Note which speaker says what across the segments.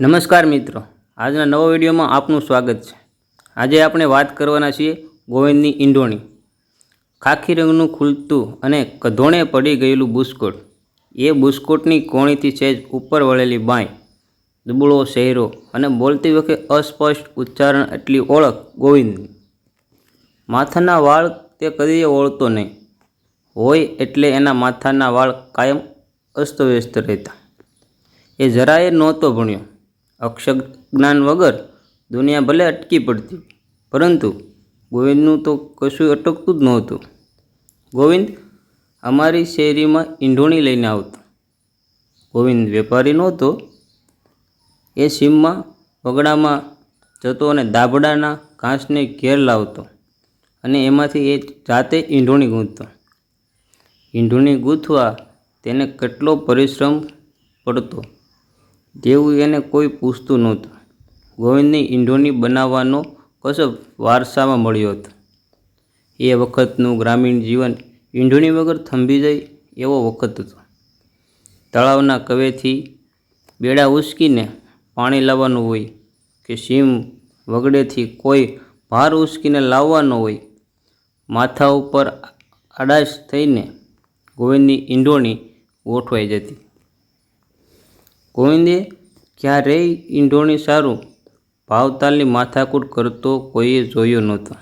Speaker 1: નમસ્કાર મિત્રો. આજના નવા વિડીયોમાં આપનું સ્વાગત છે. આજે આપણે વાત કરવાના છીએ ગોવિંદની ઈંડોણી. ખાખી રંગનું ખુલતું અને કધોણે પડી ગયેલું બુસ્કોટ. એ બુસ્કોટની કોણીથી સહેજ ઉપર વળેલી બાંય, દુબળો શહેરો અને બોલતી વખતે અસ્પષ્ટ ઉચ્ચારણ એટલી ઓળખ ગોવિંદની. માથાના વાળ તે કદીએ ઓળતો નહીં. હોય એટલે એના માથાના વાળ કાયમ અસ્તવ્યસ્ત રહેતા. એ જરાય નહોતો ભણ્યો. અક્ષર જ્ઞાન વગર દુનિયા ભલે અટકી પડતી. પરંતુ ગોવિંદનું તો કશું અટકતું જ નહોતું. ગોવિંદ અમારી શેરીમાં ઈંઢોણી લઈને આવતો. ગોવિંદ વેપારી નહોતો. એ સીમમાં વગડામાં જતો અને દાબડાના ઘાસને ઘેર લાવતો અને એમાંથી એ જાતે ઈંઢોણી ગૂંથતો. ઈંઢોણી ગૂંથવા તેને કેટલો પરિશ્રમ પડતો. તેવું એને કોઈ પૂછતું નહોતું. ગોવિંદની ઈંઢોણી બનાવવાનો કસબ વારસામાં મળ્યો હતો. એ વખતનું ગ્રામીણ જીવન ઈંઢોણી વગર થંભી જાય એવો વખત હતો. તળાવના કવેથી બેડા ઉસકીને પાણી લાવવાનું હોય કે સીમ વગડેથી કોઈ ભાર ઉસકીને લાવવાનો હોય, માથા ઉપર આડાશ થઈને ગોવિંદની ઈંઢોણી ગોઠવાઈ જતી. ગોવિંદે ક્યારેય ઈંઢોણી સારું ભાવતાલની માથાકૂટ કરતો કોઈએ જોયો નહોતો.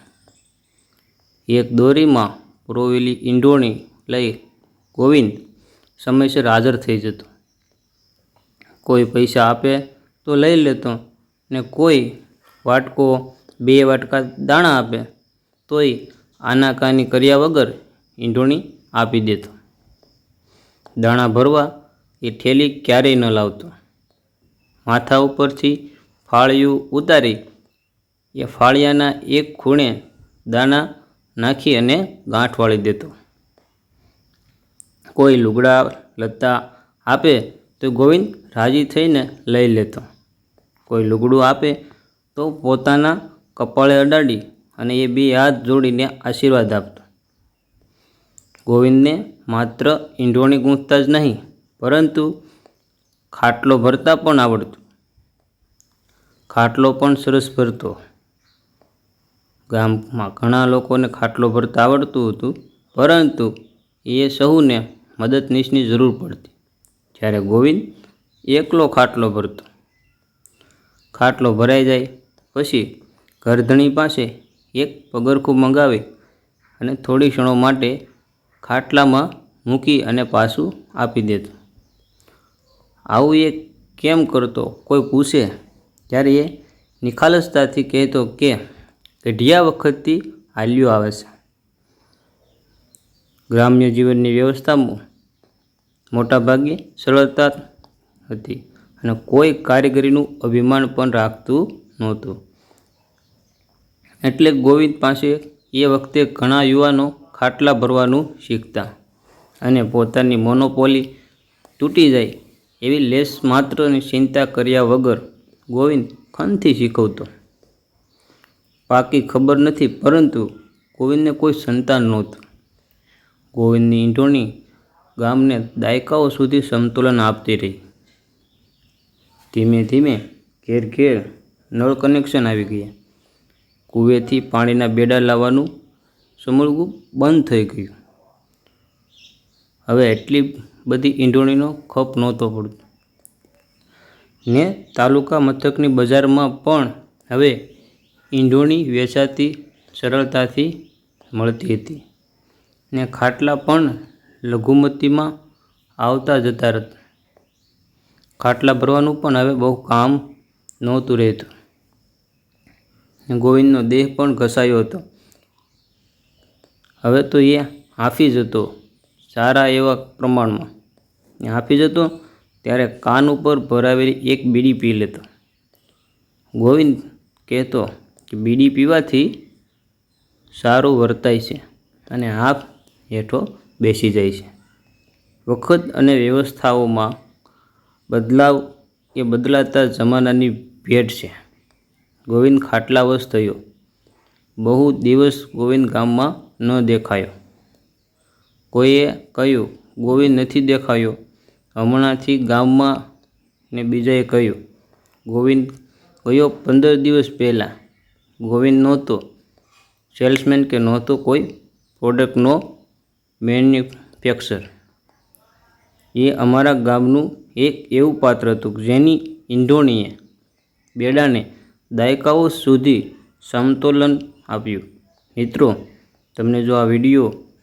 Speaker 1: એક દોરીમાં પુરોવેલી ઈંઢોણી લઈ ગોવિંદ સમયસર હાજર થઈ જતો. કોઈ પૈસા આપે તો લઈ લેતો ને કોઈ વાટકો, બે વાટકા દાણા આપે તોય આનાકાની કર્યા વગર ઈંઢોણી આપી દેતો. દાણા ભરવા એ ઠેલી ક્યારેય ન લાવતો. માથા ઉપરથી ફાળિયું ઉતારી એ ફાળિયાના એક ખૂણે દાણા નાખી અને ગાંઠ વાળી દેતો. કોઈ લુગડા, લત્તા આપે તો ગોવિંદ રાજી થઈને લઈ લેતો. કોઈ લુગડું આપે તો પોતાના કપાળે અડાડી અને એ બે હાથ જોડીને આશીર્વાદ આપતો. ગોવિંદને માત્ર ઈંઢોણી ગૂંથતા જ નહીં પરંતુ ખાટલો ભરતા પણ આવડતું. ખાટલો પણ સરસ ભરતો. ગામમાં ઘણા લોકોને ખાટલો ભરતા આવડતું હતું, પરંતુ એ સહુને મદદનીશની જરૂર પડતી. જ્યારે ગોવિંદ એકલો ખાટલો ભરતો. ખાટલો ભરાઈ જાય, પછી ઘરધણી પાસે એક પગરખું મંગાવી અને થોડી ક્ષણો માટે ખાટલામાં મૂકી અને પાછું આપી દેતો. આવું એ કેમ કરતો? કોઈ પૂછે? ત્યારે એ નિખાલસતાથી કહેતો કે, ગઢિયા વખતથી હાલ્યો આવે છે. ગ્રામ્ય જીવનની વ્યવસ્થામાં મોટાભાગે સરળતા હતી અને કોઈ કારીગરીનું અભિમાન પણ રાખતું નહોતું. એટલે ગોવિંદ પાસે એ વખતે ઘણા યુવાનો ખાટલા ભરવાનું શીખતા અને પોતાની મોનોપોલી તૂટી જાય એવી લેસ માત્રની ચિંતા કર્યા વગર ગોવિંદ ખનથી શીખવતો. પાકી ખબર નથી, પરંતુ ગોવિંદને કોઈ સંતાન નહોતું. ગોવિંદની ઈંટોણી ગામને દાયકાઓ સુધી સંતુલન આપતી રહી. ધીમે ધીમે ઘેર ઘેર નળ કનેક્શન આવી ગયા. કૂવેથી પાણીના બેડા લાવવાનું સમળવું બંધ થઈ ગયું. હવે એટલી બધી ઈંઢોણીનો ખપ નહોતો પડતો. ને તાલુકા મથકની બજારમાં પણ હવે ઈંઢોણી વેચાતી સરળતાથી મળતી હતી. ને ખાટલા પણ લઘુમતીમાં આવતા જતા હતા ખાટલા ભરવાનું પણ હવે બહુ કામ નહોતું રહેતું. ગોવિંદનો દેહ પણ ઘસાયો હતો. હવે તો એ હાફી જતો સારા એવા પ્રમાણમાં. હાફી જતો ત્યારે કાન ઉપર ભરાવેલી એક બીડી પી લેતો. ગોવિંદ કહેતો કે બીડી પીવાથી સારું વર્તાય છે અને હાફ હેઠો બેસી જાય છે. વખત અને વ્યવસ્થાઓમાં બદલાવ એ બદલાતા જમાનાની ભેટ છે. ગોવિંદ ખાટલાવશ થયો. બહુ દિવસ ગોવિંદ ગામમાં ન દેખાયો. કોઈએ કહ્યું, ગોવિંદ નથી દેખાયો. હમણાંથી ગામમાં ને બીજાએ કહ્યું, ગોવિંદ, ગયો પંદર દિવસ પહેલાં. ગોવિંદ નહોતો. સેલ્સમેન કે નહોતો કોઈ પ્રોડક્ટનો મેન્યુફેક્ચર એ અમારા ગામનું એક એવું પાત્ર હતું જેની ઇંધોણીએ બેડાને દાયકાઓ સુધી સમતોલન આપ્યું. મિત્રો, તમને જો આ વીડિયો